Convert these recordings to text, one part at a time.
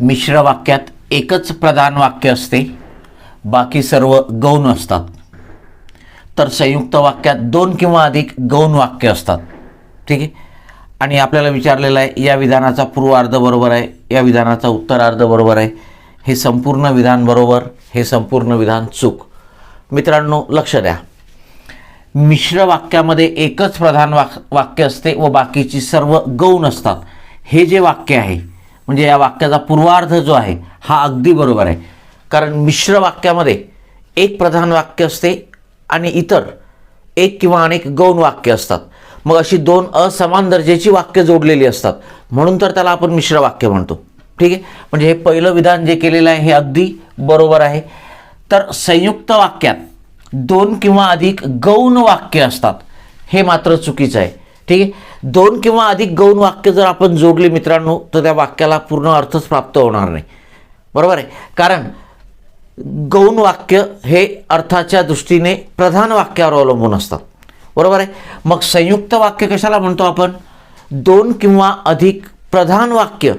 मिश्र वाक्यात एकच प्रधान वाक्य असते. बाकी सर्व गौण असतात. तर संयुक्त वाक्यात दोन किंवा अधिक गौण वाक्य असतात. ठीक आहे? आणि आपल्याला विचारलेलं आहे या विधानाचा पूर्वार्ध बरोबर आहे या विधानाचा उत्तरार्ध बरोबर आहे. हे संपूर्ण विधान बरोबर हे संपूर्ण विधान चूक. मित्रांनो लक्ष द्या. मिश्र वाक्यामध्ये एकच प्रधान वाक वाक्य असते व बाकीची सर्व गौण असतात. हे जे वाक्य आहे म्हणजे या वाक्याचा पूर्वार्ध जो आहे हा अगदी बरोबर आहे. कारण मिश्र वाक्यामध्ये एक प्रधान वाक्य असते आणि इतर एक किंवा अनेक गौण वाक्य असतात. मग अशी दोन असमान दर्जेची वाक्य जोडलेली असतात. म्हणून तर त्याला आपण मिश्र वाक्य म्हणतो. ठीक आहे? म्हणजे हे पहिलं विधान जे केलेलं आहे हे अगदी बरोबर आहे. तर संयुक्त वाक्यात दोन किंवा अधिक गौण वाक्य असतात. हे मात्र चुकीचं आहे. ठीक आहे? दोन किंवा अधिक गौण वाक्य जर आपण जोडली मित्रांनो तर त्या वाक्याला पूर्ण अर्थच प्राप्त होणार नाही. बरोबर आहे? कारण गौण वाक्य हे अर्थाच्या दृष्टीने प्रधान वाक्यावर अवलंबून असतात. बरोबर आहे? मग संयुक्त वाक्य कशाला म्हणतो आपण? दोन किंवा अधिक प्रधान वाक्य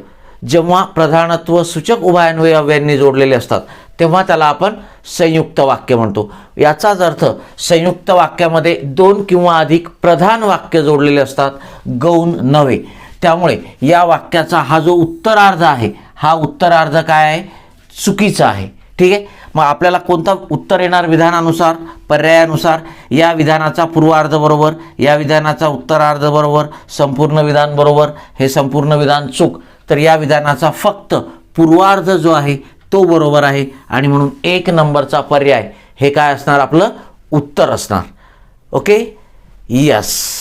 जेव्हा प्रधानत्व सूचक उभयान्वयी अव्ययांनी जोडलेले असतात तेव्हा त्याला आपण संयुक्त वाक्य म्हणतो. याचाच अर्थ संयुक्त वाक्यामध्ये दोन किंवा अधिक प्रधान वाक्य जोडलेले असतात गौण नव्हे. त्यामुळे या वाक्याचा हा जो उत्तरार्ध आहे हा उत्तरार्ध काय आहे? चुकीचा आहे. ठीक आहे? मग आपल्याला कोणतं उत्तर येणार विधानानुसार पर्यायानुसार? या विधानाचा पूर्वार्ध बरोबर या विधानाचा उत्तरार्ध बरोबर संपूर्ण विधान बरोबर हे संपूर्ण विधान चूक. तर या विधानाचा फक्त पूर्वार्ध जो आहे तो बरोबर आहे. आणि म्हणून एक नंबरचा पर्याय हे काय असणार? आपलं उत्तर असणार. Okay yes